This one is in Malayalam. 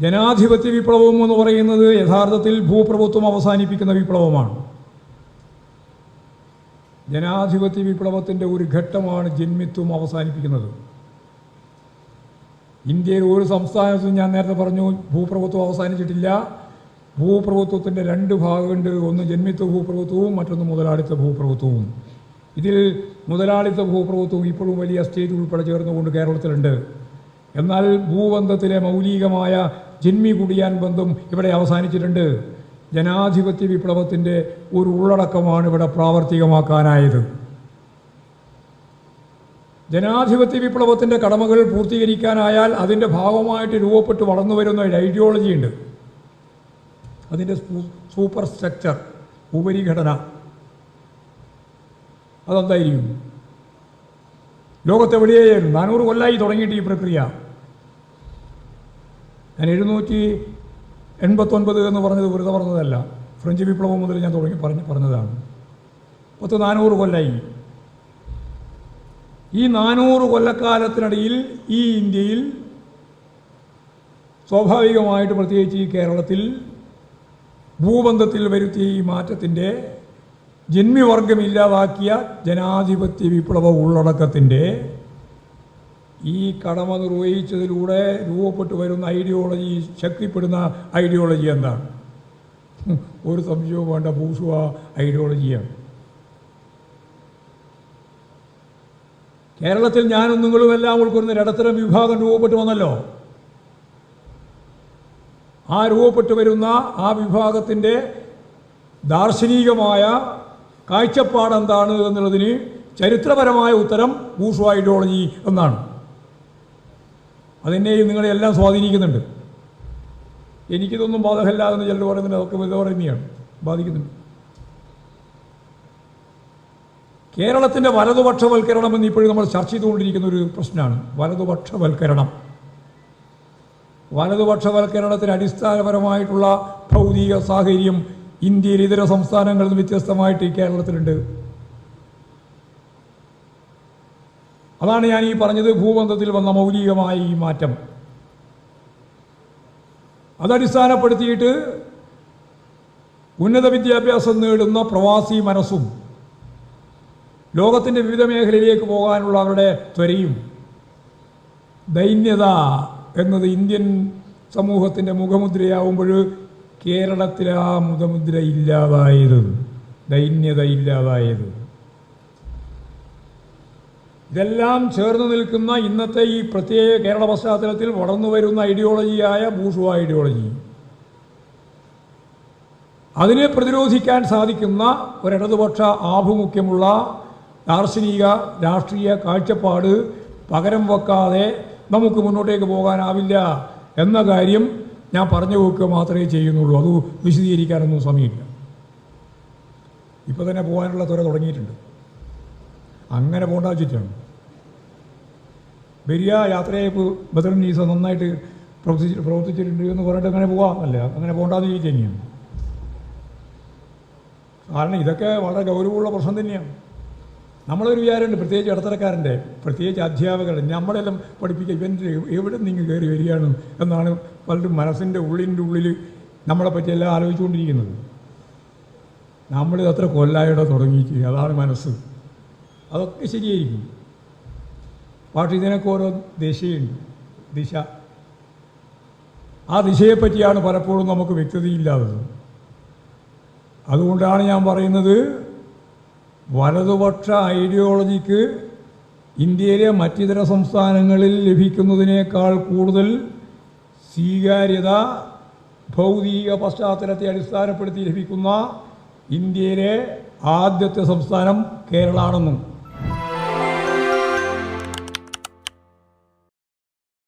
ജനാധിപത്യ വിപ്ലവം എന്ന് പറയുന്നത് യഥാർത്ഥത്തിൽ ഭൂപ്രഭുത്വം അവസാനിപ്പിക്കുന്ന വിപ്ലവമാണ്. ജനാധിപത്യ വിപ്ലവത്തിന്റെ ഒരു ഘട്ടമാണ് ജന്മിത്വം അവസാനിപ്പിക്കുന്നത്. ഇന്ത്യയിൽ ഒരു സംസ്ഥാനത്തും ഞാൻ നേരത്തെ പറഞ്ഞു ഭൂപ്രഭുത്വം അവസാനിച്ചിട്ടില്ല. ഭൂപ്രഭുത്വത്തിന്റെ രണ്ട് ഭാഗമുണ്ട്. ഒന്ന് ജന്മിത്വ ഭൂപ്രഭുത്വവും മറ്റൊന്ന് മുതലാളിത്ത ഭൂപ്രഭുത്വവും. ഇതിൽ മുതലാളിത്ത ഭൂപ്രഭുത്വവും ഇപ്പോഴും വലിയ സ്റ്റേറ്റ് ഉൾപ്പെടെ ചേർന്നുകൊണ്ട് കേരളത്തിലുണ്ട്. എന്നാൽ ഭൂബന്ധത്തിലെ മൗലികമായ ജന്മി കുടിയാൻ ബന്ധം ഇവിടെ അവസാനിച്ചിട്ടുണ്ട്. ജനാധിപത്യ വിപ്ലവത്തിന്റെ ഒരു ഉള്ളടക്കമാണ് ഇവിടെ പ്രാവർത്തികമാക്കാനായത്. ജനാധിപത്യ വിപ്ലവത്തിന്റെ കടമകൾ പൂർത്തീകരിക്കാനായാൽ അതിന്റെ ഭാഗമായിട്ട് രൂപപ്പെട്ട് വളർന്നു വരുന്ന ഒരു ഐഡിയോളജി ഉണ്ട്. അതിന്റെ സൂപ്പർ സ്ട്രക്ചർ ഉപരിഘടന. അതെന്തായിരിക്കും? ലോകത്തെവിടെയായിരുന്നു നാനൂറ് കൊല്ലായി തുടങ്ങിയിട്ട് ഈ പ്രക്രിയ. ഞാൻ എഴുന്നൂറ്റി എൺപത്തൊൻപത് എന്ന് പറഞ്ഞത് വെറുതെ പറഞ്ഞതല്ല. ഫ്രഞ്ച് വിപ്ലവം മുതൽ ഞാൻ തുടങ്ങി പറഞ്ഞ് പറഞ്ഞതാണ്. പത്ത് നാനൂറ് കൊല്ലായി. ഈ നാനൂറ് കൊല്ലക്കാലത്തിനിടയിൽ ഈ ഇന്ത്യയിൽ സ്വാഭാവികമായിട്ട് പ്രത്യേകിച്ച് ഈ കേരളത്തിൽ ഭൂബന്ധത്തിൽ വരുത്തിയ ഈ മാറ്റത്തിന്റെ ജന്മിവർഗമില്ലാതാക്കിയ ജനാധിപത്യ വിപ്ലവ ഉള്ളടക്കത്തിന്റെ ഈ കടമ നിർവഹിച്ചതിലൂടെ രൂപപ്പെട്ടു വരുന്ന ഐഡിയോളജി ശക്തിപ്പെടുന്ന ഐഡിയോളജി എന്താണ്? ഒരു സംശയവും വേണ്ട ഭൂഷുവ ഐഡിയോളജിയാണ് കേരളത്തിൽ ഞാനും നിങ്ങളും എല്ലാം ഉൾക്കൊള്ളുന്ന ഇടത്തരം വിഭാഗം രൂപപ്പെട്ടു വന്നല്ലോ. ആ രൂപപ്പെട്ടു വരുന്ന ആ വിഭാഗത്തിന്റെ ദാർശനികമായ കാഴ്ചപ്പാടെന്താണ് എന്നുള്ളതിന് ചരിത്രപരമായ ഉത്തരം ഭൂഷു ഐഡിയോളജി എന്നാണ്. അതിനെയും നിങ്ങളെല്ലാം സ്വാധീനിക്കുന്നുണ്ട്. എനിക്കിതൊന്നും ബാധകമല്ല എന്ന് ചിലർ പറയുന്നത് അതൊക്കെ വെറുതെ ബാധിക്കുന്നുണ്ട്. കേരളത്തിന്റെ വലതുപക്ഷവൽക്കരണം എന്ന് ഇപ്പോഴും നമ്മൾ ചർച്ച ചെയ്തുകൊണ്ടിരിക്കുന്ന ഒരു പ്രശ്നമാണ്. വലതുപക്ഷവൽക്കരണം. വലതുപക്ഷവൽക്കരണത്തിന് അടിസ്ഥാനപരമായിട്ടുള്ള ഭൗതിക സാഹചര്യം ഇന്ത്യയിൽ ഇതര സംസ്ഥാനങ്ങളിൽ നിന്ന് വ്യത്യസ്തമായിട്ട് കേരളത്തിലുണ്ട്. അതാണ് ഞാൻ ഈ പറഞ്ഞത് ഭൂബന്ധത്തിൽ വന്ന മൗലികമായ ഈ മാറ്റം. അതടിസ്ഥാനപ്പെടുത്തിയിട്ട് ഉന്നത വിദ്യാഭ്യാസം നേടുന്ന പ്രവാസി മനസ്സും ലോകത്തിന്റെ വിവിധ മേഖലയിലേക്ക് പോകാനുള്ള അവരുടെ ത്വരയും ദൈന്യത എന്നത് ഇന്ത്യൻ സമൂഹത്തിന്റെ മുഖമുദ്രയാവുമ്പോൾ കേരളത്തിൽ ആ മുഖമുദ്ര ഇല്ലാതായത് ദൈന്യത ഇല്ലാതായത്. ഇതെല്ലാം ചേർന്ന് നിൽക്കുന്ന ഇന്നത്തെ ഈ പ്രത്യേക കേരള പശ്ചാത്തലത്തിൽ വളർന്നു വരുന്ന ഐഡിയോളജിയായ ബൂഷുവ ഐഡിയോളജി അതിനെ പ്രതിരോധിക്കാൻ സാധിക്കുന്ന ഒരിടതുപക്ഷ ആഭിമുഖ്യമുള്ള ദാർശനിക രാഷ്ട്രീയ കാഴ്ചപ്പാട് പകരം വെക്കാതെ നമുക്ക് മുന്നോട്ടേക്ക് പോകാനാവില്ല എന്ന കാര്യം ഞാൻ പറഞ്ഞു വെക്കുക മാത്രമേ ചെയ്യുന്നുള്ളൂ. അത് വിശദീകരിക്കാനൊന്നും സമയമില്ല. ഇപ്പോൾ തന്നെ പോകാനുള്ള ത്വര തുടങ്ങിയിട്ടുണ്ട്. അങ്ങനെ പോകേണ്ട വെച്ചിട്ടാണ് വരിക യാത്രയായപ്പോൾ ബദറിൻ ഈസ നന്നായിട്ട് പ്രവർത്തിച്ച് പ്രവർത്തിച്ചിട്ടുണ്ട് എന്ന് പറഞ്ഞിട്ട് അങ്ങനെ പോകാം അല്ല അങ്ങനെ പോകണ്ടെന്ന് ചോദിച്ചു തന്നെയാണ് കാരണം ഇതൊക്കെ വളരെ ഗൗരവമുള്ള പ്രശ്നം തന്നെയാണ്. നമ്മളൊരു വിചാരമുണ്ട് പ്രത്യേകിച്ച് ഇടത്തരക്കാരന്റെ പ്രത്യേകിച്ച് അധ്യാപകരുടെ നമ്മളെല്ലാം പഠിപ്പിക്കുക ഇവന്റെ എവിടെ നിങ്ങൾ കയറി വരികയാണ് എന്നാണ് പലരും മനസ്സിന്റെ ഉള്ളിന്റെ ഉള്ളിൽ നമ്മളെ പറ്റിയെല്ലാം ആലോചിച്ചുകൊണ്ടിരിക്കുന്നത്. നമ്മളിത് അത്ര കൊല്ലായോടെ തുടങ്ങിയിട്ട് അതാണ് മനസ്സ്. അതൊക്കെ ശരിയായിരിക്കും. പക്ഷേ ഇതിനൊക്കെ ഓരോ ദിശയുണ്ട്. ദിശ. ആ ദിശയെപ്പറ്റിയാണ് പലപ്പോഴും നമുക്ക് വ്യക്തതയില്ലാത്തത്. അതുകൊണ്ടാണ് ഞാൻ പറയുന്നത് വലതുപക്ഷ ഐഡിയോളജിക്ക് ഇന്ത്യയിലെ മറ്റിതര സംസ്ഥാനങ്ങളിൽ ലഭിക്കുന്നതിനേക്കാൾ കൂടുതൽ സ്വീകാര്യത ഭൗതിക പശ്ചാത്തലത്തെ അടിസ്ഥാനപ്പെടുത്തി ലഭിക്കുന്ന ഇന്ത്യയിലെ ആദ്യത്തെ സംസ്ഥാനം കേരളമാണെന്നും